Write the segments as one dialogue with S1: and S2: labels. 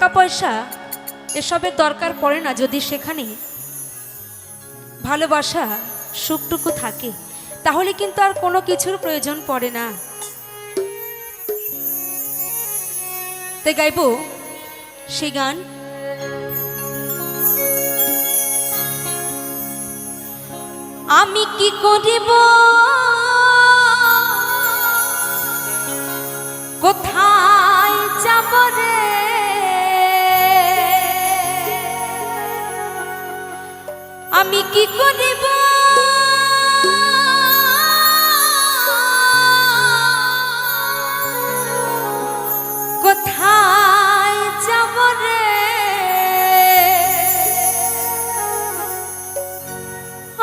S1: টাকা পয়সা এসবের দরকার পড়ে না যদি সেখানে ভালোবাসা সুখটুকু থাকে, তাহলে কিন্তু আর কোনো কিছুর প্রয়োজন পড়ে না। তাই গাইব সে গান। আমি কি করিব? কোথায় আমি কি করিব? কোথায় যাব রে?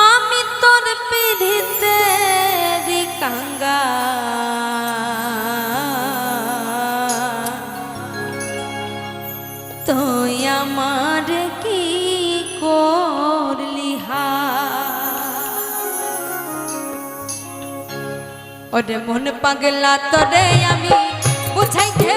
S1: আমি তোর পিড়িতে কাঙ্গা তুই আমার ওরে মন পাগলা তরে আমি বুঝাইতে